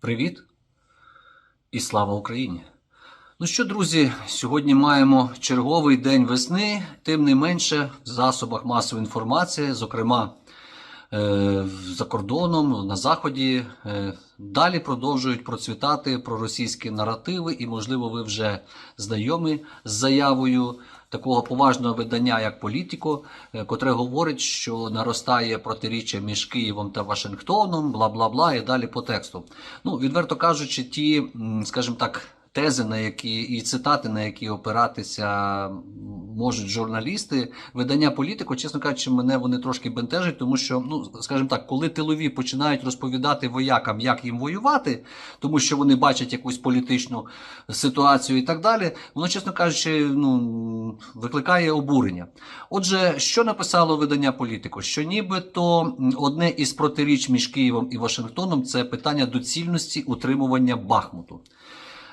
Привіт і слава Україні! Ну що, друзі, сьогодні маємо черговий день весни. Тим не менше, в засобах масової інформації, зокрема е, за кордоном, на заході, е, далі продовжують процвітати проросійські наративи, і, можливо, ви вже знайомі з заявою такого поважного видання, як Політіко, е, котре говорить, що наростає протиріччя між Києвом та Вашингтоном, бла бла бла, і далі по тексту. Ну, відверто кажучи, ті, скажімо так. Тези, на які і цитати, на які опиратися можуть журналісти, видання політико, чесно кажучи, мене вони трошки бентежать, тому що, ну скажімо так, коли тилові починають розповідати воякам, як їм воювати, тому що вони бачать якусь політичну ситуацію і так далі, воно, чесно кажучи, ну викликає обурення. Отже, що написало видання політико? Що нібито одне із протиріч між Києвом і Вашингтоном це питання доцільності утримування Бахмуту.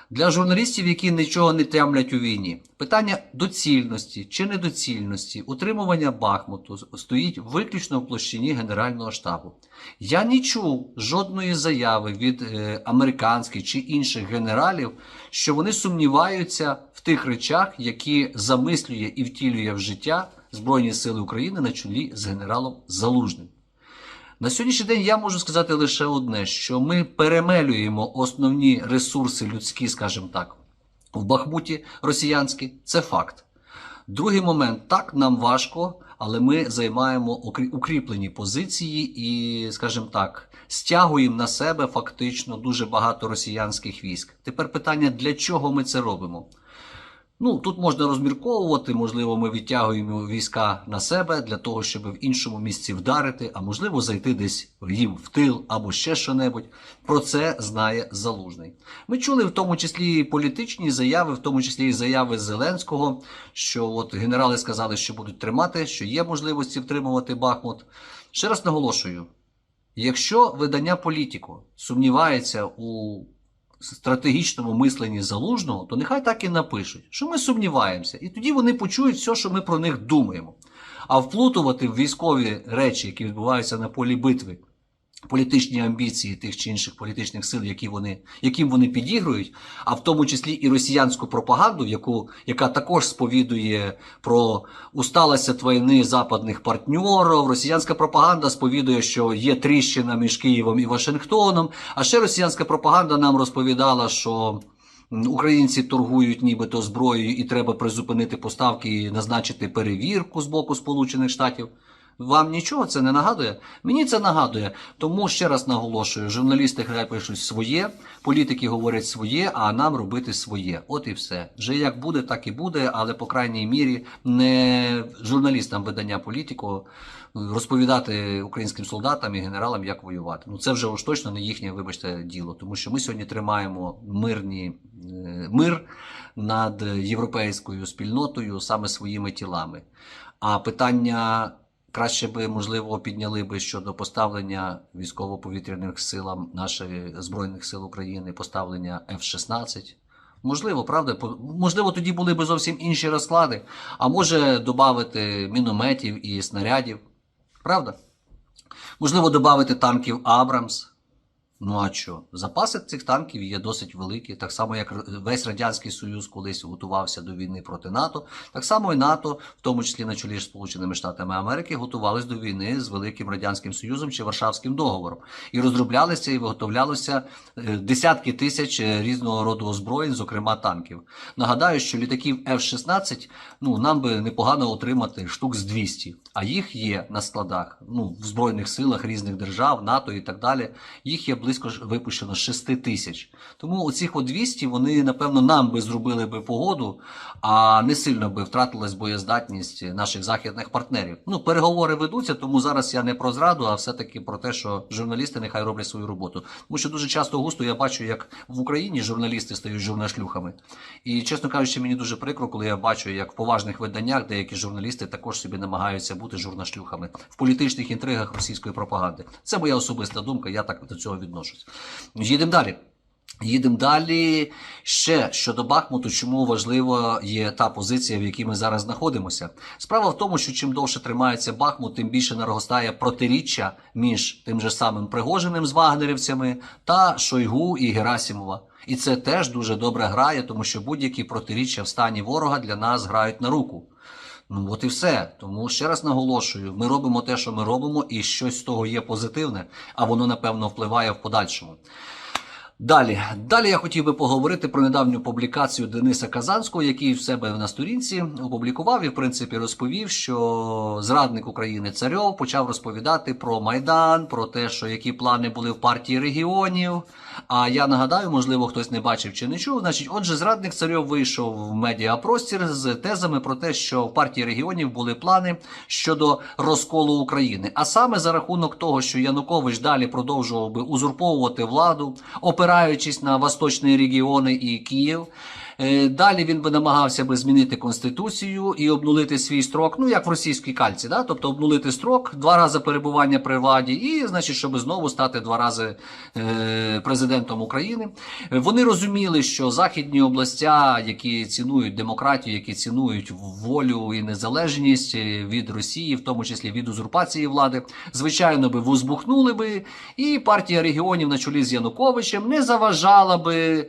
Для журналістів, які нічого не тямлять у війні, питання доцільності чи недоцільності утримування Бахмуту стоїть виключно в площині Генерального штабу. Я не чув жодної заяви від е, американських чи інших генералів, що вони сумніваються в тих речах, які замислює і втілює в життя Збройні Сили України на чолі з генералом Залужним. На сьогоднішній день я можу сказати лише одне: що ми перемелюємо основні ресурси людські, скажімо так, в Бахмуті росіянські. Це факт. Другий момент так нам важко, але ми займаємо укріплені позиції і, скажімо так, стягуємо на себе фактично дуже багато росіянських військ. Тепер питання, для чого ми це робимо? Ну, тут можна розмірковувати, можливо, ми відтягуємо війська на себе для того, щоб в іншому місці вдарити, а можливо, зайти десь їм в тил або ще що-небудь. Про це знає Залужний. Ми чули в тому числі і політичні заяви, в тому числі і заяви Зеленського, що от генерали сказали, що будуть тримати, що є можливості втримувати Бахмут. Ще раз наголошую: якщо видання політико сумнівається у стратегічному мисленні залужного, то нехай так і напишуть, що ми сумніваємося, і тоді вони почують все, що ми про них думаємо. А вплутувати в військові речі, які відбуваються на полі битви, політичні амбіції тих чи інших політичних сил, які вони, яким вони підігрують, а в тому числі і росіянську пропаганду, яку, яка також сповідує про усталость від війни западних партнерів. Росіянська пропаганда сповідує, що є тріщина між Києвом і Вашингтоном. А ще росіянська пропаганда нам розповідала, що. Українці торгують нібито зброєю і треба призупинити поставки і назначити перевірку з боку Сполучених Штатів. Вам нічого це не нагадує? Мені це нагадує. Тому ще раз наголошую: журналісти хай пишуть своє, політики говорять своє, а нам робити своє. От і все. Вже як буде, так і буде, але по крайній мірі не журналістам видання політико розповідати українським солдатам і генералам, як воювати. Ну це вже уж точно не їхнє, вибачте, діло, тому що ми сьогодні тримаємо мирні е, мир над європейською спільнотою саме своїми тілами. А питання краще би, можливо, підняли би щодо поставлення військово-повітряних силам наших Збройних сил України, поставлення F-16. Можливо, правда, можливо, тоді були б зовсім інші розклади, а може додати мінометів і снарядів. Правда? Можливо, додати танків Абрамс. Ну а що? Запаси цих танків є досить великі, так само як весь Радянський Союз колись готувався до війни проти НАТО, так само і НАТО, в тому числі на чолі з Сполученими Штатами Америки, готувалися до війни з Великим Радянським Союзом чи Варшавським договором. І розроблялися і виготовлялися е, десятки тисяч е, різного роду озброєнь, зокрема танків. Нагадаю, що літаків F-16 ну, нам би непогано отримати штук з 200, а їх є на складах ну, в Збройних силах різних держав, НАТО і так далі. Їх є близько ж випущено 6 тисяч. Тому оцих от 200 вони, напевно, нам би зробили би погоду, а не сильно би втратилась боєздатність наших західних партнерів. Ну, переговори ведуться, тому зараз я не про зраду, а все-таки про те, що журналісти нехай роблять свою роботу. Тому що дуже часто густо я бачу, як в Україні журналісти стають журнашлюхами. І чесно кажучи, мені дуже прикро, коли я бачу, як в поважних виданнях деякі журналісти також собі намагаються бути журнашлюхами в політичних інтригах російської пропаганди. Це моя особиста думка, я так до цього відношусь. Їдемо далі. Їдемо далі. Ще щодо Бахмуту, чому важлива є та позиція, в якій ми зараз знаходимося. Справа в тому, що чим довше тримається Бахмут, тим більше наростає протиріччя між тим же самим Пригожиним з вагнерівцями та Шойгу і Герасімова. І це теж дуже добре грає, тому що будь-які протиріччя в стані ворога для нас грають на руку. Ну от і все. Тому ще раз наголошую: ми робимо те, що ми робимо, і щось з того є позитивне, а воно напевно впливає в подальшому. Далі, далі я хотів би поговорити про недавню публікацію Дениса Казанського, який в себе на сторінці опублікував і, в принципі, розповів, що зрадник України Царьов почав розповідати про Майдан, про те, що які плани були в партії регіонів. А я нагадаю, можливо, хтось не бачив чи не чув. Значить, отже, зрадник Царьов вийшов в медіапростір з тезами про те, що в партії регіонів були плани щодо розколу України. А саме за рахунок того, що Янукович далі продовжував би узурповувати владу, опираючись на восточні регіони і Київ. Е, Далі він би намагався би змінити конституцію і обнулити свій строк, ну як в російській кальці, да? тобто обнулити строк, два рази перебування при владі, і значить, щоб знову стати два рази е, президентом України. Вони розуміли, що західні областя, які цінують демократію, які цінують волю і незалежність е, від Росії, в тому числі від узурпації влади, звичайно би возбухнули би, і партія регіонів на чолі з Януковичем не заважала би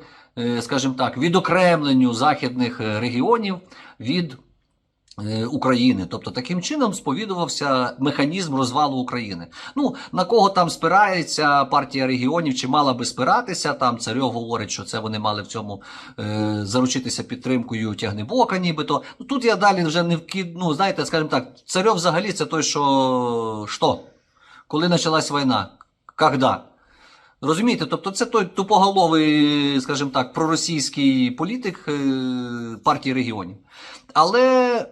скажімо так, відокремленню західних е, регіонів від е, України. Тобто таким чином сповідувався механізм розвалу України. Ну, на кого там спирається партія регіонів, чи мала би спиратися, там Царьов говорить, що це вони мали в цьому е, заручитися підтримкою тягнебока, нібито. Ну, тут я далі вже не вкид, ну, знаєте, скажімо так, Царьов взагалі це той, що, що? Коли почалась війна? Когда? Розумієте, тобто це той тупоголовий, скажімо так, проросійський політик е, партії регіонів. Але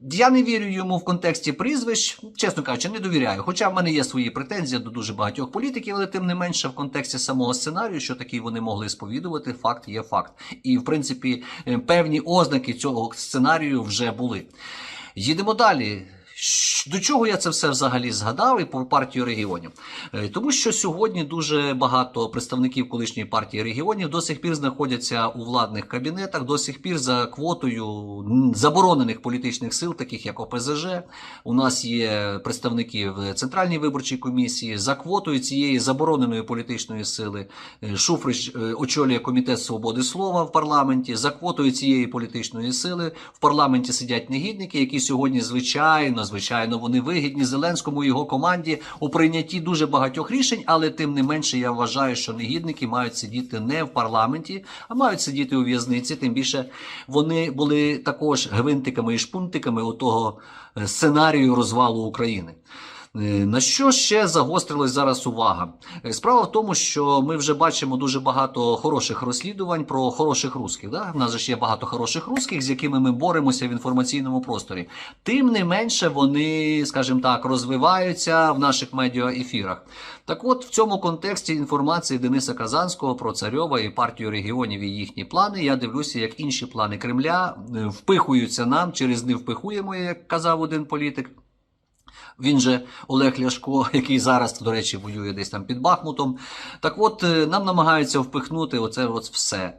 я не вірю йому в контексті прізвищ, чесно кажучи, не довіряю. Хоча в мене є свої претензії до дуже багатьох політиків, але тим не менше в контексті самого сценарію, що такі вони могли сповідувати, факт є факт. І в принципі е, певні ознаки цього сценарію вже були. Їдемо далі. До чого я це все взагалі згадав і про партію регіонів? Е, Тому що сьогодні дуже багато представників колишньої партії регіонів до сих пір знаходяться у владних кабінетах, до сих пір за квотою заборонених політичних сил, таких як ОПЗЖ. У нас є представники в Центральній виборчій комісії. За квотою цієї забороненої політичної сили е, Шуфрич е, очолює комітет свободи слова в парламенті. За квотою цієї політичної сили в парламенті сидять негідники, які сьогодні, звичайно, звичайно, вони вигідні Зеленському і його команді у прийнятті дуже багатьох рішень, але тим не менше я вважаю, що негідники мають сидіти не в парламенті, а мають сидіти у в'язниці. Тим більше вони були також гвинтиками і шпунтиками отого того сценарію розвалу України. Е, На що ще загострилась зараз увага? Е, Справа в тому, що ми вже бачимо дуже багато хороших розслідувань про хороших русських. Да? У нас же ж є багато хороших русських, з якими ми боремося в інформаційному просторі. Тим не менше вони, скажімо так, розвиваються в наших медіаефірах. Так от в цьому контексті інформації Дениса Казанського про Царьова і партію регіонів і їхні плани. Я дивлюся, як інші плани Кремля е, впихуються нам через не впихуємо, як казав один політик. Він же Олег Ляшко, який зараз, до речі, воює десь там під Бахмутом. Так от е, нам намагаються впихнути оце от все.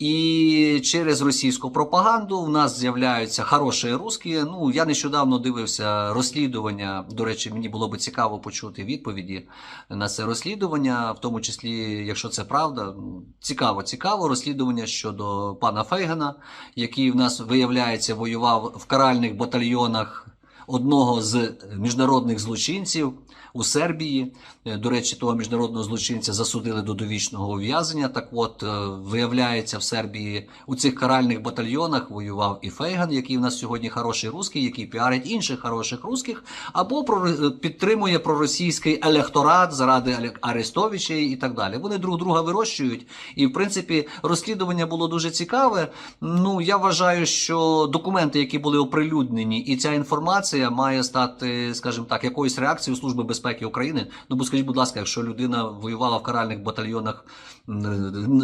І через російську пропаганду в нас з'являються хороші русські. Ну я нещодавно дивився розслідування. До речі, мені було би цікаво почути відповіді на це розслідування, в тому числі, якщо це правда, ну, цікаво, цікаво розслідування щодо пана Фейгена, який в нас виявляється воював в каральних батальйонах одного з міжнародних злочинців у Сербії. Е, До речі, того міжнародного злочинця засудили до довічного ув'язнення. Так от, е, виявляється, в Сербії у цих каральних батальйонах воював і Фейган, який в нас сьогодні хороший русський, який піарить інших хороших русських, або е, підтримує проросійський електорат заради Арестовича і так далі. Вони друг друга вирощують. І, в принципі, розслідування було дуже цікаве. Ну, я вважаю, що документи, які були оприлюднені, і ця інформація має стати, скажімо так, якоюсь реакцією Служби безпеки України. Ну, бо скажіть, будь ласка, якщо людина воювала в каральних батальйонах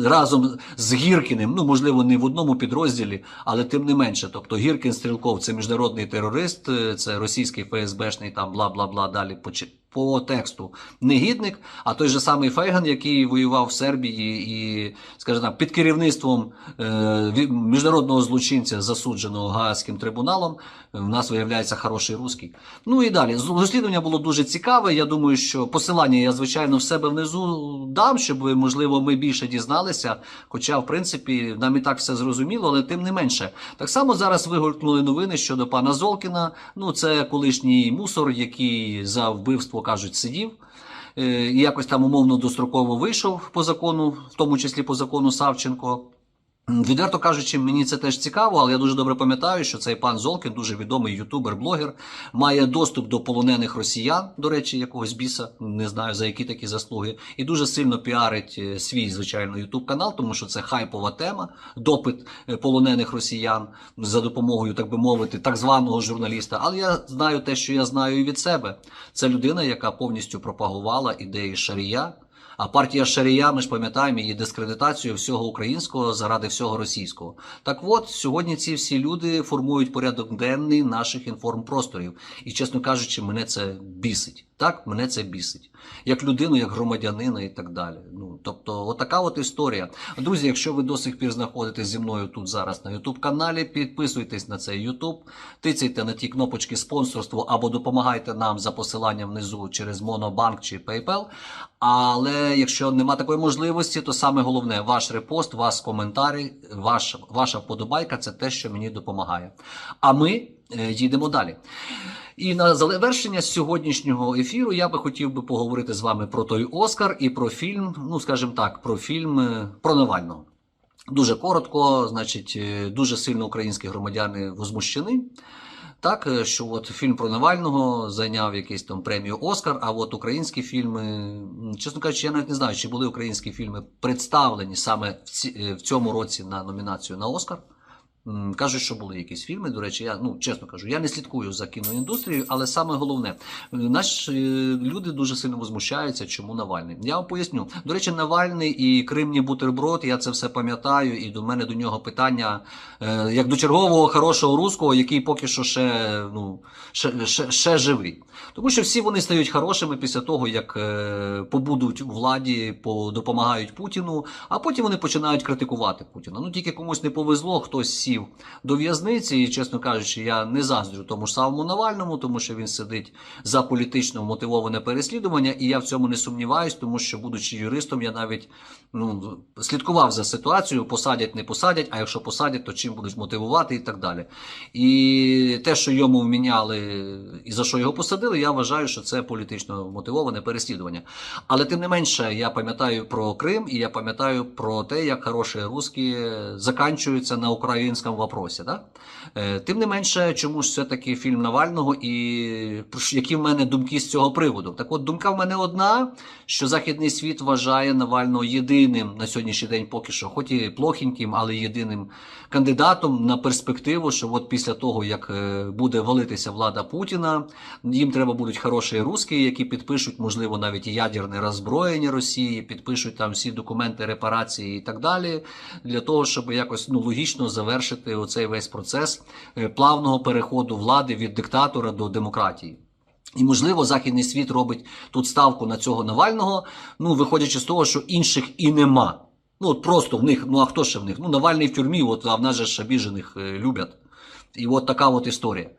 разом з Гіркіним, ну можливо, не в одному підрозділі, але тим не менше. Тобто Гіркін Стрілков це міжнародний терорист, е, це російський ФСБшний там бла бла бла далі по, тексту негідник, а той же самий Фейган, який воював в Сербії і, скажімо так, під керівництвом е, міжнародного злочинця, засудженого Гаазьким трибуналом, е, в нас виявляється хороший русський. Ну і далі. Розслідування було дуже цікаве. Я думаю, що посилання я, звичайно, в себе внизу дам, щоб, можливо, ми більше дізналися. Хоча, в принципі, нам і так все зрозуміло, але тим не менше. Так само зараз вигулькнули новини щодо пана Золкіна. Ну, це колишній мусор, який за вбивство кажуть сидів. Е, І якось там умовно достроково вийшов по закону, в тому числі по закону Савченко. Відверто кажучи, мені це теж цікаво, але я дуже добре пам'ятаю, що цей пан Золкін, дуже відомий ютубер-блогер, має доступ до полонених росіян, до речі, якогось біса, не знаю за які такі заслуги, і дуже сильно піарить е, свій, звичайно, ютуб канал, тому що це хайпова тема, допит е, полонених росіян за допомогою, так би мовити, так званого журналіста. Але я знаю те, що я знаю і від себе. Це людина, яка повністю пропагувала ідеї Шарія. А партія Шарія, ми ж пам'ятаємо її дискредитацію всього українського заради всього російського. Так от сьогодні ці всі люди формують порядок денний наших інформпросторів. І, чесно кажучи, мене це бісить. Так, мене це бісить. Як людину, як громадянина і так далі. Ну, тобто, отака от історія. Друзі, якщо ви до сих пір знаходитесь зі мною тут зараз на youtube каналі, підписуйтесь на цей YouTube, тицяйте на ті кнопочки спонсорству або допомагайте нам за посиланням внизу через Monobank чи PayPal. Але якщо нема такої можливості, то саме головне ваш репост, ваш коментарі, ваш, ваша вподобайка це те, що мені допомагає. А ми е, їдемо далі. І на завершення сьогоднішнього ефіру я би хотів би поговорити з вами про той Оскар і про фільм, ну скажімо так, про фільм е, про Навального. Дуже коротко, значить, е, дуже сильно українські громадяни возмущені. Так, е, що от фільм про Навального зайняв якийсь там премію Оскар, а от українські фільми, чесно кажучи, я навіть не знаю, чи були українські фільми представлені саме в, цьому році на номінацію на Оскар. Кажуть, що були якісь фільми. До речі, я ну чесно кажу, я не слідкую за кіноіндустрією, але саме головне, е, наші е, люди дуже сильно возмущаються, чому Навальний. Я вам поясню. До речі, Навальний і Кримні бутерброд, я це все пам'ятаю, і до мене до нього питання е, як до чергового хорошого руського, який поки що ще, ну, ще, ще, ще живий. Тому що всі вони стають хорошими після того, як побудуть у владі, допомагають Путіну, а потім вони починають критикувати Путіна. Ну тільки комусь не повезло, хтось сів до в'язниці, і, чесно кажучи, я не заздрю тому ж самому Навальному, тому що він сидить за політично мотивоване переслідування, і я в цьому не сумніваюсь, тому що, будучи юристом, я навіть ну, слідкував за ситуацією, посадять, не посадять, а якщо посадять, то чим будуть мотивувати і так далі. І те, що йому вміняли і за що його посадили, я вважаю, що це політично мотивоване переслідування. Але тим не менше, я пам'ятаю про Крим і я пам'ятаю про те, як хороші русські заканчуються на українському вопросі. Да? Е, Тим не менше, чому ж все-таки фільм Навального і які в мене думки з цього приводу? Так от думка в мене одна, що Західний світ вважає Навального єдиним на сьогоднішній день поки що, хоч і плохеньким, але єдиним кандидатом на перспективу, що от після того, як е, буде валитися влада Путіна, їм треба будуть хороші русські, які підпишуть, можливо, навіть ядерне роззброєння Росії, підпишуть там всі документи репарації і так далі, для того, щоб якось ну, логічно завершити оцей весь процес е, плавного переходу влади від диктатора до демократії. І, можливо, західний світ робить тут ставку на цього Навального, ну, виходячи з того, що інших і нема. Ну, от просто в них, ну а хто ще в них? Ну, Навальний в тюрмі, от, а в нас же Шабіжених обіжених е, люблять. І от така от історія.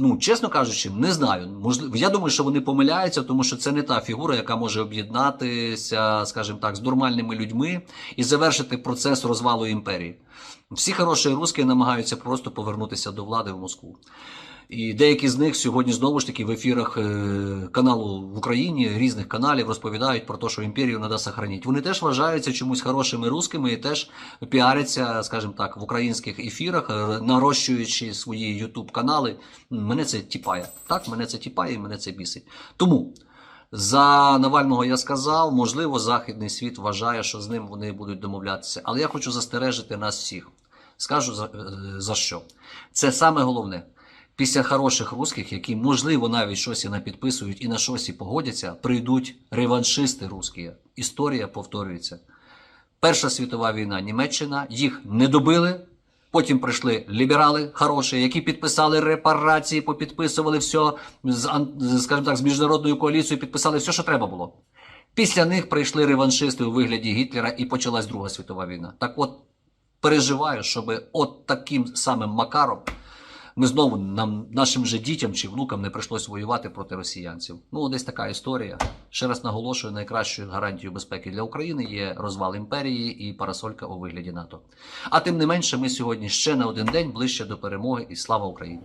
Ну, чесно кажучи, не знаю. Можливо, я думаю, що вони помиляються, тому що це не та фігура, яка може об'єднатися, скажімо так, з нормальними людьми і завершити процес розвалу імперії. Всі хороші русські намагаються просто повернутися до влади в Москву. І деякі з них сьогодні знову ж таки в ефірах е, каналу в Україні різних каналів розповідають про те, що імперію треба сохранити. Вони теж вважаються чомусь хорошими русскими і теж піаряться, скажімо так, в українських ефірах, е, нарощуючи свої ютуб канали. Мене це тіпає. Так, мене це тіпає мене це бісить. Тому. За Навального я сказав, можливо, західний світ вважає, що з ним вони будуть домовлятися. Але я хочу застережити нас всіх. Скажу за, е, за що. Це саме головне. Після хороших русських, які, можливо, навіть щось і напідписують і на щось і погодяться, прийдуть реваншисти русські. Історія повторюється. Перша світова війна Німеччина, їх не добили, Потім прийшли ліберали хороші, які підписали репарації, попідписували все з, скажімо так, з міжнародною коаліцією, підписали все, що треба було. Після них прийшли реваншисти у вигляді Гітлера і почалась Друга світова війна. Так от переживаю, щоб от таким самим макаром ми знову нам, нашим же дітям чи внукам не прийшлось воювати проти росіянців. Ну, десь така історія. Ще раз наголошую, найкращою гарантією безпеки для України є розвал імперії і парасолька у вигляді НАТО. А тим не менше, ми сьогодні ще на один день ближче до перемоги і слава Україні!